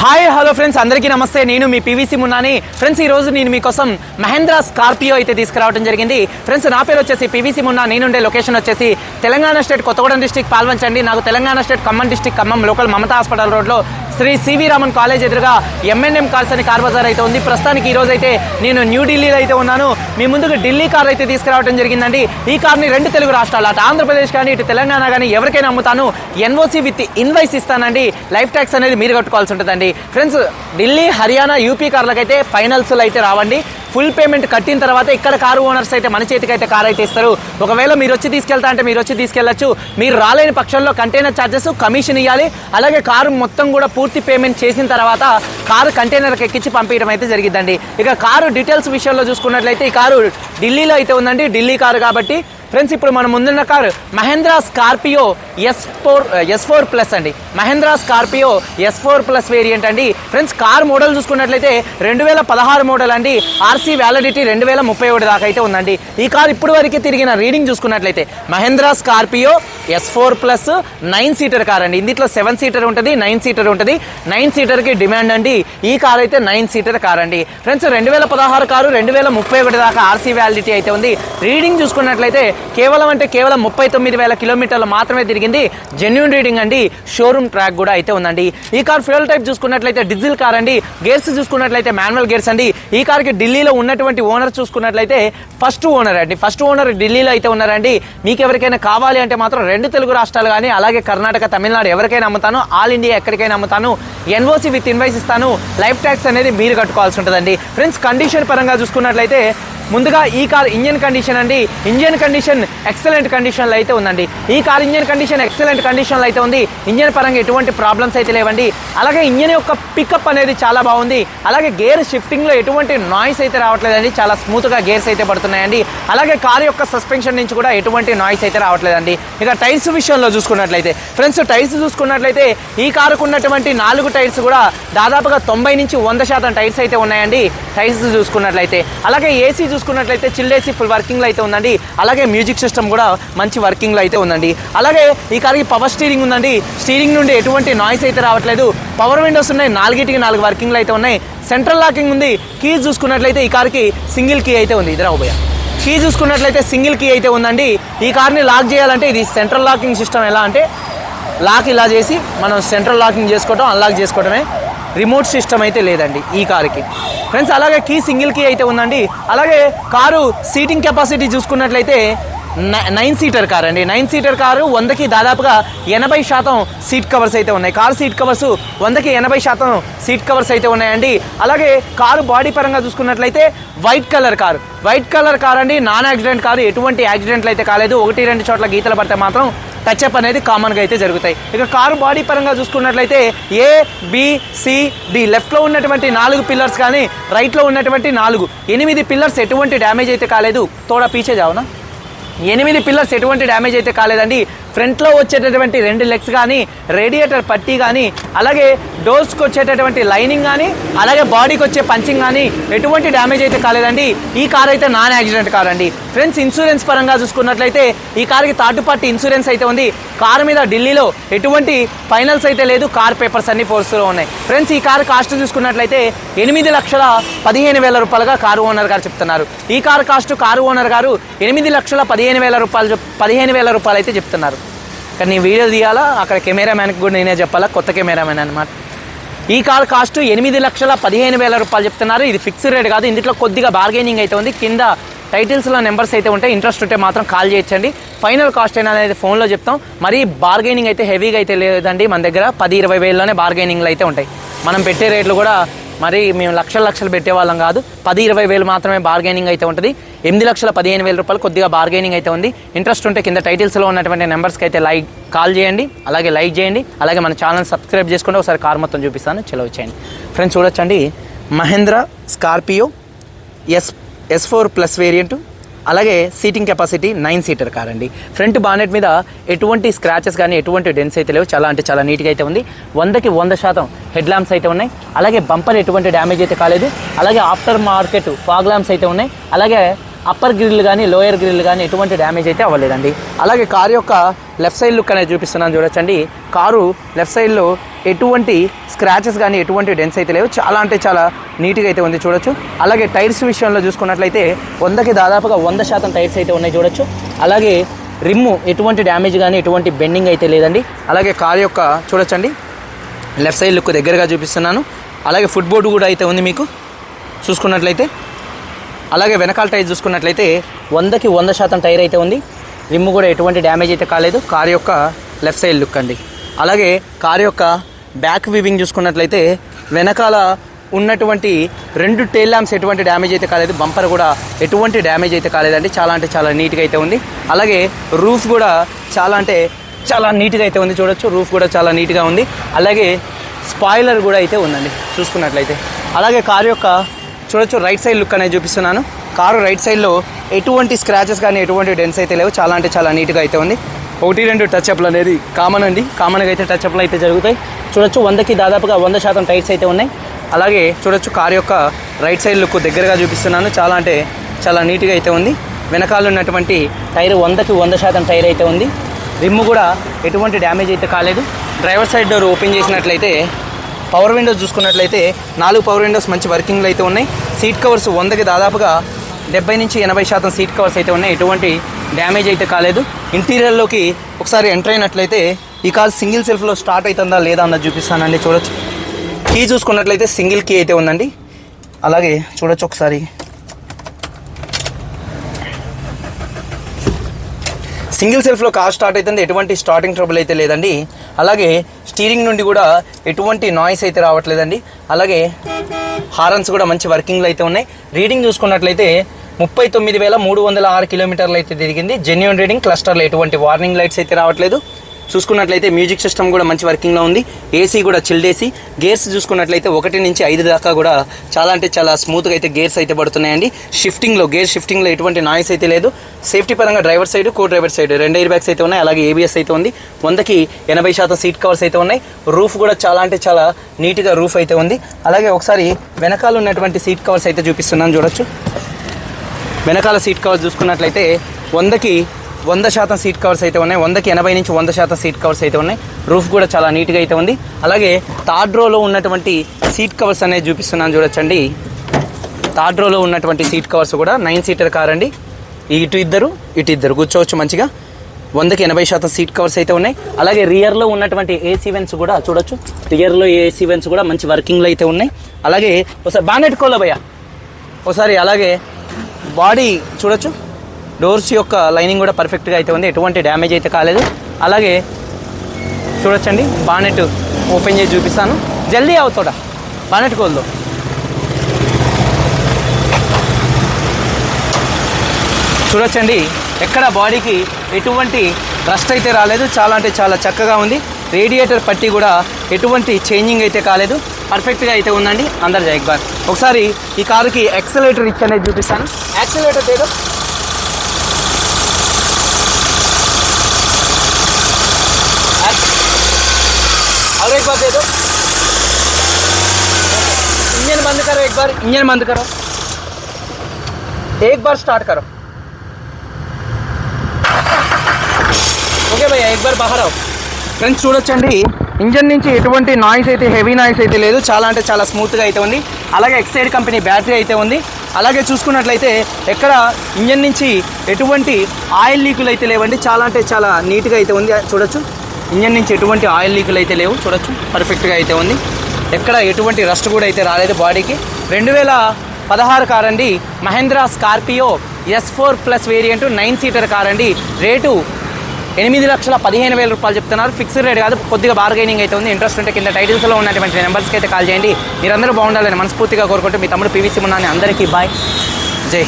Hi hello friends అందరికీ నమస్తే. నేను మీ పీవీసీ మున్నాని. ఫ్రెండ్స్ ఈ రోజు నేను మీకోసం మహేంద్రా స్కార్పియో అయితే తీసుకురావడం జరిగింది. ఫ్రెండ్స్ నా పేరు వచ్చేసి పీవీసీ మున్నా. నేనుండే లొకేషన్ వచ్చేసి తెలంగాణ స్టేట్ కొత్తగూడెం డిస్టిక్ పాల్వంచండి. నాకు Telangana state Khammam district Khammam local Mamata hospital రోడ్లో శ్రీ సివి రామన్ కాలేజ్ ఎదురుగా ఎంఎన్ఎం కార్స్ అని కార్ బజార్ అయితే ఉంది. ప్రస్తుతానికి ఈ రోజు అయితే నేను న్యూఢిల్లీలో అయితే ఉన్నాను. మీ ముందుకు ఢిల్లీ కార్ అయితే తీసుకురావడం జరిగిందండి. ఈ కార్ని రెండు తెలుగు రాష్ట్రాలు అటు ఆంధ్రప్రదేశ్ కానీ ఇటు తెలంగాణ కానీ ఎవరికైనా అమ్ముతాను. ఎన్ఓసి విత్ ఇన్వైస్ ఇస్తానండి. లైఫ్ ట్యాక్స్ అనేది మీరు కట్టుకోవాల్సి ఉంటుందండి. ఫ్రెండ్స్ ఢిల్లీ హర్యానా యూపీ కార్లకైతే ఫైనల్స్లో అయితే రావండి. ఫుల్ పేమెంట్ కట్టిన తర్వాత ఇక్కడ కారు ఓనర్స్ అయితే మన చేతికి అయితే కార్ అయితే ఇస్తారు. ఒకవేళ మీరు వచ్చి తీసుకెళ్తా అంటే మీరు వచ్చి తీసుకెళ్ళొచ్చు మీరు రాలేని పక్షంలో కంటైనర్ ఛార్జెస్ కమిషన్ ఇవ్వాలి అలాగే కారు మొత్తం కూడా పూర్తి పేమెంట్ చేసిన తర్వాత కారు కంటైనర్కి ఎక్కించి పంపించడం అయితే జరిగిందండి ఇక కారు డీటెయిల్స్ విషయంలో చూసుకున్నట్లయితే ఈ కారు ఢిల్లీలో అయితే ఉందండి. ఢిల్లీ కారు కాబట్టి ఫ్రెండ్స్ ఇప్పుడు మనం ముందున్న car Mahindra Scorpio S four S four plus అండి. Mahindra Scorpio S four plus variant అండి. ఫ్రెండ్స్ కార్ మోడల్ చూసుకున్నట్లయితే రెండు వేల పదహారు మోడల్ అండి. ఆర్సీ వ్యాలిడిటీ రెండు వేల ముప్పై ఒకటి దాకా అయితే ఉందండి. ఈ కార్ ఇప్పుడు వరకు తిరిగిన రీడింగ్ చూసుకున్నట్లయితే Mahindra Scorpio S four plus nine seater car అండి. ఇందులో సెవెన్ సీటర్ ఉంటుంది నైన్ సీటర్ ఉంటుంది. నైన్ సీటర్కి డిమాండ్ అండి. ఈ కార్ అయితే నైన్ సీటర్ కార్ అండి. ఫ్రెండ్స్ రెండు వేల పదహారు కారు రెండు వేల ముప్పై ఒకటి దాకా ఆర్సీ వ్యాలిడిటీ అయితే ఉంది. రీడింగ్ చూసుకున్నట్లయితే కేవలం అంటే కేవలం ముప్పై తొమ్మిది వేల కిలోమీటర్లు మాత్రమే తిరిగింది. జెన్యున్ రీడింగ్ అండి. షోరూమ్ ట్రాక్ కూడా అయితే ఉందండి. ఈ కార్ ఫ్యూయల్ టైప్ చూసుకున్నట్లయితే డీజిల్ కార్ అండి. గేర్స్ చూసుకున్నట్లయితే మాన్యువల్ గేర్స్ అండి. ఈ కార్కి ఢిల్లీలో ఉన్నటువంటి ఓనర్ చూసుకున్నట్లయితే ఫస్ట్ ఓనర్ అండి. ఫస్ట్ ఓనర్ ఢిల్లీలో అయితే ఉన్నారండి. మీకు ఎవరికైనా కావాలి అంటే మాత్రం రెండు తెలుగు రాష్ట్రాలు కానీ అలాగే కర్ణాటక తమిళనాడు ఎవరికైనా అమ్ముతాను. ఆల్ ఇండియా ఎక్కడికైనా అమ్ముతాను. ఎన్ఓసి విత్ ఇన్వైస్ ఇస్తాను. లైఫ్ ట్యాక్స్ అనేది మీరు కట్టుకోవాల్సి ఉంటుందండి. ఫ్రెండ్స్ కండిషన్ పరంగా చూసుకున్నట్లయితే ముందుగా ఈ కార్ ఇంజన్ కండిషన్ అండి. ఇంజన్ కండిషన్ ఎక్సలెంట్ కండిషన్లో అయితే ఉందండి. ఈ కార్ ఇంజన్ కండిషన్ ఎక్సలెంట్ కండిషన్లో అయితే ఉంది. ఇంజన్ పరంగా ఎటువంటి ప్రాబ్లమ్స్ అయితే లేవండి. అలాగే ఇంజన్ యొక్క పికప్ అనేది చాలా బాగుంది. అలాగే గేర్ షిఫ్టింగ్లో ఎటువంటి నాయిస్ అయితే రావట్లేదండి. చాలా స్మూత్గా గేర్స్ అయితే పడుతున్నాయండి. అలాగే కార్ యొక్క సస్పెన్షన్ నుంచి కూడా ఎటువంటి నాయిస్ అయితే రావట్లేదండి. ఇక టైర్స్ విషయంలో చూసుకున్నట్లయితే ఫ్రెండ్స్ టైర్స్ చూసుకున్నట్లయితే ఈ కారుకు ఉన్నటువంటి నాలుగు టైర్స్ కూడా దాదాపుగా తొంభై నుంచి వంద శాతం టైర్స్ అయితే ఉన్నాయండి. టైర్స్ చూసుకున్నట్లయితే. అలాగే ఏసీ చూసుకున్నట్లయితే చిల్లేసి ఫుల్ వర్కింగ్లో అయితే ఉందండి. అలాగే మ్యూజిక్ సిస్టమ్ కూడా మంచి వర్కింగ్లో అయితే ఉందండి. అలాగే ఈ కార్కి పవర్ స్టీరింగ్ ఉందండి. స్టీరింగ్ నుండి ఎటువంటి నాయిస్ అయితే రావట్లేదు. పవర్ విండోస్ ఉన్నాయి. నాలుగిటికి నాలుగు వర్కింగ్లు అయితే ఉన్నాయి. సెంట్రల్ లాకింగ్ ఉంది. కీ చూసుకున్నట్లయితే ఈ కార్కి సింగిల్ కీ అయితే ఉంది. ఇద్దరు ఉభయ కీ చూసుకున్నట్లయితే సింగిల్ కీ అయితే ఉందండి. ఈ కార్ని లాక్ చేయాలంటే ఇది సెంట్రల్ లాకింగ్ సిస్టమ్ ఎలా అంటే లాక్ ఇలా చేసి మనం సెంట్రల్ లాకింగ్ చేసుకోవటం అన్లాక్ చేసుకోవటమే. రిమోట్ సిస్టమ్ అయితే లేదండి ఈ కారుకి. ఫ్రెండ్స్ అలాగే కీ సింగిల్ కీ అయితే ఉందండి. అలాగే కారు సీటింగ్ కెపాసిటీ చూసుకున్నట్లయితే నై- నైన్ సీటర్ కార్ అండి. నైన్ సీటర్ కారు వందకి దాదాపుగా ఎనభై శాతం సీట్ కవర్స్ అయితే ఉన్నాయి. కారు సీట్ కవర్స్ వందకి ఎనభై శాతం సీట్ కవర్స్ అయితే ఉన్నాయండి. అలాగే కారు బాడీ పరంగా చూసుకున్నట్లయితే white colour car. White colour car అండి. Non accident car. ఎటువంటి యాక్సిడెంట్లు అయితే కాలేదు. ఒకటి రెండు చోట్ల గీతలు పడితే మాత్రం టచ్అప్ అనేది కామన్గా అయితే జరుగుతాయి. ఇక కారు బాడీ పరంగా చూసుకున్నట్లయితే ఏ బి లెఫ్ట్లో ఉన్నటువంటి నాలుగు పిల్లర్స్ కానీ రైట్లో ఉన్నటువంటి నాలుగు. ఎనిమిది పిల్లర్స్ ఎటువంటి డ్యామేజ్ అయితే కాలేదు. తోడ పీచే జావునా? ఎనిమిది పిల్లర్స్ ఎటువంటి డ్యామేజ్ అయితే కాలేదండి. ఫ్రంట్లో వచ్చేటటువంటి రెండు లెగ్స్ కానీ రేడియేటర్ పట్టీ కానీ అలాగే డోర్స్కి వచ్చేటటువంటి లైనింగ్ కానీ అలాగే బాడీకి వచ్చే పంచింగ్ కానీ ఎటువంటి డ్యామేజ్ అయితే కాలేదండి. ఈ కార్ అయితే నాన్ యాక్సిడెంట్ కార్ అండి. ఫ్రెండ్స్ ఇన్సూరెన్స్ పరంగా చూసుకున్నట్లయితే ఈ కార్కి థర్డ్ పార్టీ ఇన్సూరెన్స్ అయితే ఉంది. కార్ మీద ఢిల్లీలో ఎటువంటి ఫైనల్స్ అయితే లేదు. కార్ పేపర్స్ అన్ని ఫోర్స్లో ఉన్నాయి. ఫ్రెండ్స్ ఈ కార్ కాస్ట్ చూసుకున్నట్లయితే ఎనిమిది లక్షల పదిహేను వేల రూపాయలుగా కారు ఓనర్ గారు చెప్తున్నారు. ఈ కార్ కాస్ట్ కారు ఓనర్ గారు ఎనిమిది లక్షల పదిహేను వేల రూపాయలు పదిహేను వేల రూపాయలు అయితే చెప్తున్నారు. కానీ నేను వీడియో తీయాలా? అక్కడ కెమెరామ్యాన్కి కూడా నేనే చెప్పాలా? కొత్త కెమెరామ్యాన్ అనమాట ఈ కార్ కాస్ట్ ఎనిమిది లక్షల పదిహేను వేల రూపాయలు చెప్తున్నారు. ఇది ఫిక్స్డ్ రేట్ కాదు. ఇందులో కొద్దిగా బార్గెనింగ్ అయితే ఉంది. కింద టైటిల్స్లో నెంబర్స్ అయితే ఉంటాయి ఇంట్రెస్ట్ ఉంటే మాత్రం కాల్ చేయొచ్చండి. ఫైనల్ కాస్ట్ అయినా అనేది ఫోన్లో చెప్తాం. మరీ బార్గెనింగ్ అయితే హెవీగా అయితే లేదండి మన దగ్గర. పది ఇరవై వేలలోనే బార్గెనింగ్లు అయితే ఉంటాయి. మనం పెట్టే రేట్లు కూడా మరి మేము లక్షల లక్షలు పెట్టే వాళ్ళం కాదు. పది ఇరవై వేలు మాత్రమే బార్గెనింగ్ అయితే ఉంటుంది. ఎనిమిది లక్షల పదిహేను వేల రూపాయలు కొద్దిగా బార్గెనింగ్ అయితే ఉంది. ఇంట్రెస్ట్ ఉంటే కింద టైటిల్స్లో ఉన్నటువంటి నెంబర్స్కి అయితే లైక్ కాల్ చేయండి. అలాగే లైక్ చేయండి. అలాగే మన ఛానల్ సబ్స్క్రైబ్ చేసుకుంటే ఒకసారి కార్ మొత్తం చూపిస్తాను. చెలవు చేయండి ఫ్రెండ్స్ చూడొచ్చండి. Mahindra Scorpio S S four plus variant అలాగే seating capacity nine seater car అండి. ఫ్రంట్ బానెట్ మీద ఎటువంటి స్క్రాచెస్ కానీ ఎటువంటి డెన్స్ అయితే లేవు. చాలా అంటే చాలా నీట్గా అయితే ఉంది. వందకి వంద శాతం హెడ్ ల్యాంప్స్ అయితే ఉన్నాయి. అలాగే బంపర్ ఎటువంటి డ్యామేజ్ అయితే కాలేదు. అలాగే ఆఫ్టర్ మార్కెట్ ఫాగ్ ల్యాంప్స్ అయితే ఉన్నాయి. అలాగే అప్పర్ గ్రిల్ కానీ లోయర్ గ్రిల్ కానీ ఎటువంటి డ్యామేజ్ అయితే అవ్వలేదండి. అలాగే కారు యొక్క లెఫ్ట్ సైడ్ లుక్ అనేది చూపిస్తున్నాను చూడొచ్చండి. కారు లెఫ్ట్ సైడ్లో ఎటువంటి స్క్రాచెస్ కానీ ఎటువంటి డెన్స్ అయితే లేవు. చాలా అంటే చాలా నీట్గా అయితే ఉంది చూడొచ్చు. అలాగే టైర్స్ విషయంలో చూసుకున్నట్లయితే వందకి దాదాపుగా వంద శాతం టైర్స్ అయితే ఉన్నాయి చూడొచ్చు. అలాగే రిమ్ము ఎటువంటి డ్యామేజ్ కానీ ఎటువంటి బెండింగ్ అయితే లేదండి. అలాగే కార్ యొక్క చూడొచ్చండి. లెఫ్ట్ సైడ్ లుక్ దగ్గరగా చూపిస్తున్నాను. అలాగే ఫుట్ బోర్డు కూడా అయితే ఉంది మీకు. చూసుకున్నట్లయితే అలాగే వెనకాల టైర్ చూసుకున్నట్లయితే వందకి వంద శాతం టైర్ అయితే ఉంది. రిమ్ కూడా ఎటువంటి డ్యామేజ్ అయితే కాలేదు. కార్ యొక్క లెఫ్ట్ సైడ్ లుక్ అండి. అలాగే కార్ యొక్క బ్యాక్ వీవింగ్ చూసుకున్నట్లయితే వెనకాల ఉన్నటువంటి రెండు టైల్ ల్యాంప్స్ ఎటువంటి డ్యామేజ్ అయితే కాలేదు. బంపర్ కూడా ఎటువంటి డ్యామేజ్ అయితే కాలేదండి. చాలా అంటే చాలా నీట్గా అయితే ఉంది. అలాగే రూఫ్ కూడా చాలా అంటే చాలా నీట్గా అయితే ఉంది. చూడొచ్చు రూఫ్ కూడా చాలా నీట్గా ఉంది. అలాగే స్పాయిలర్ కూడా అయితే ఉందండి. చూసుకున్నట్లయితే. అలాగే కారు యొక్క చూడొచ్చు రైట్ సైడ్ లుక్ అనేది చూపిస్తున్నాను. కారు రైట్ సైడ్లో ఎటువంటి స్క్రాచెస్ కానీ ఎటువంటి డెన్స్ అయితే లేవు. చాలా అంటే చాలా నీట్గా అయితే ఉంది. ఒకటి రెండు టచ్ అప్లు అనేది కామన్ అండి. కామన్గా అయితే టచ్ అప్లు అయితే జరుగుతాయి. చూడొచ్చు వందకి దాదాపుగా వంద శాతం టైర్స్ అయితే ఉన్నాయి. అలాగే చూడొచ్చు కారు యొక్క రైట్ సైడ్ లుక్ దగ్గరగా చూపిస్తున్నాను. చాలా అంటే చాలా నీట్గా అయితే ఉంది. వెనకాల ఉన్నటువంటి టైర్ వందకి వంద శాతం టైర్ అయితే ఉంది. రిమ్ కూడా ఎటువంటి డ్యామేజ్ అయితే కాలేదు. డ్రైవర్ సైడ్ డోర్ ఓపెన్ చేసినట్లయితే పవర్ విండోస్ చూసుకున్నట్లయితే నాలుగు పవర్ విండోస్ మంచి వర్కింగ్లు అయితే ఉన్నాయి. సీట్ కవర్స్ వందకి దాదాపుగా డెబ్బై నుంచి ఎనభై శాతం సీట్ కవర్స్ అయితే ఉన్నాయి. ఎటువంటి డ్యామేజ్ అయితే కాలేదు. ఇంటీరియర్లోకి ఒకసారి ఎంటర్ అయినట్లయితే ఈ కార్ సింగిల్ సెల్ఫ్లో స్టార్ట్ అవుతుందా లేదా అన్నది చూపిస్తానండి. చూడొచ్చు. కీ చూసుకున్నట్లయితే సింగిల్ కీ అయితే ఉందండి. అలాగే చూడొచ్చు ఒకసారి. సింగిల్ సెల్ఫ్లో కార్ స్టార్ట్ అవుతుంది. ఎటువంటి స్టార్టింగ్ ట్రబుల్ అయితే లేదండి. అలాగే స్టీరింగ్ నుండి కూడా ఎటువంటి నాయిస్ అయితే రావట్లేదండి. అలాగే హారన్స్ కూడా మంచి వర్కింగ్లో అయితే ఉన్నాయి. రీడింగ్ చూసుకున్నట్లయితే ముప్పై తొమ్మిది వేల మూడు వందల ఆరు కిలోమీటర్లు అయితే తిరిగింది. జెన్యున్ రీడింగ్ క్లస్టర్లో ఎటువంటి వార్నింగ్ లైట్స్ అయితే రావట్లేదు. చూసుకున్నట్లయితే మ్యూజిక్ సిస్టమ్ కూడా మంచి వర్కింగ్లో ఉంది. ఏసీ కూడా చిల్డ్ ఏసీ గేర్స్ చూసుకున్నట్లయితే ఒకటి నుంచి ఐదు దాకా కూడా చాలా అంటే చాలా స్మూత్గా అయితే గేర్స్ అయితే పడుతున్నాయండి. షిఫ్టింగ్లో గేర్ షిఫ్టింగ్లో ఎటువంటి నాయిస్ అయితే లేదు. సేఫ్టీ పరంగా driver side co driver side రెండు ఎయిర్ బ్యాగ్స్ అయితే ఉన్నాయి. అలాగే ఏబిఎస్ అయితే ఉంది. వందకి ఎనభై శాతం సీట్ కవర్స్ అయితే ఉన్నాయి. రూఫ్ కూడా చాలా అంటే చాలా నీట్గా రూఫ్ అయితే ఉంది. అలాగే ఒకసారి వెనకాల ఉన్నటువంటి సీట్ కవర్స్ అయితే చూపిస్తున్నాను చూడొచ్చు. వెనకాల సీట్ కవర్స్ చూసుకున్నట్లయితే వందకి వంద శాతం సీట్ కవర్స్ అయితే ఉన్నాయి. వందకి ఎనభై నుంచి వంద శాతం సీట్ కవర్స్ అయితే ఉన్నాయి. రూఫ్ కూడా చాలా నీట్గా అయితే ఉంది. అలాగే థర్డ్ రోలో ఉన్నటువంటి సీట్ కవర్స్ అనేది చూపిస్తున్నాను చూడొచ్చండి. థర్డ్ రోలో ఉన్నటువంటి సీట్ కవర్స్ కూడా నైన్ సీటర్ కార్ అండి. ఇటు ఇద్దరు ఇటు ఇద్దరు కూర్చోవచ్చు మంచిగా. వందకి ఎనభై శాతం సీట్ కవర్స్ అయితే ఉన్నాయి. అలాగే రియర్లో ఉన్నటువంటి ఏసీ వెన్స్ కూడా చూడొచ్చు. రియర్లో ఏసీ వెన్స్ కూడా మంచి వర్కింగ్లో అయితే ఉన్నాయి. అలాగే ఒకసారి బాగా నెట్టుకోలే భయ్యా. ఒకసారి అలాగే బాడీ చూడొచ్చు. డోర్స్ యొక్క లైనింగ్ కూడా పర్ఫెక్ట్గా అయితే ఉంది. ఎటువంటి డ్యామేజ్ అయితే కాలేదు. అలాగే చూడొచ్చండి. బానెట్ ఓపెన్ చేసి చూపిస్తాను. జల్దీ అవుతాడా బానెట్ కోల్దో. చూడొచ్చండి. ఎక్కడ బాడీకి ఎటువంటి రస్ట్ అయితే రాలేదు. చాలా అంటే చాలా చక్కగా ఉంది. రేడియేటర్ పట్టి కూడా ఎటువంటి చేంజింగ్ అయితే కాలేదు. పర్ఫెక్ట్గా అయితే ఉందండి. అందరు జైక్బార్ ఒకసారి ఈ కారుకి యాక్సిలేటర్ ఇచ్చి అనేది చూపిస్తాను. యాక్సిలేటర్ ఏదో बंद करो एक बार इंजन बंद करो एक बार स्टार्ट करो ఓకే భయ్య ఎక్ బార్ బాహర్ అవ్ ఫ్రెండ్స్ చూడొచ్చండి ఇంజన్ నుంచి ఎటువంటి నాయిస్ అయితే హెవీ నాయిస్ అయితే లేదు చాలా అంటే చాలా స్మూత్గా అయితే ఉంది అలాగే ఎక్సైడ్ కంపెనీ బ్యాటరీ అయితే ఉంది అలాగే చూసుకున్నట్లయితే ఎక్కడ ఇంజన్ నుంచి ఎటువంటి ఆయిల్ లీకులు అయితే లేవండి చాలా అంటే చాలా నీట్గా అయితే ఉంది చూడొచ్చు ఇంజన్ నుంచి ఎటువంటి ఆయిల్ లీకులు అయితే లేవు చూడొచ్చు పర్ఫెక్ట్గా అయితే ఉంది ఎక్కడ ఎటువంటి రస్ట్ కూడా అయితే రాలేదు బాడీకి. రెండు వేల పదహారు కార్ అండి Mahindra Scorpio S four plus variant nine seater car rate rate ఎనిమిది లక్షల పదిహేను వేల రూపాయలు చెప్తున్నారు. ఫిక్స్డ్ రేట్ కాదు కొద్దిగా బార్గైనింగ్ అయితే ఉంది. ఇంట్రెస్ట్ ఉంటే కింద టైటిల్స్లో ఉన్నటువంటి నెంబర్స్కి అయితే కాల్ చేయండి. మీరందరూ బాగుండాలని మనస్ఫూర్తిగా కోరుకుంటూ మీ తమ్ముడు పీవీసీ ఉన్నాను అందరికీ బాయ్ జై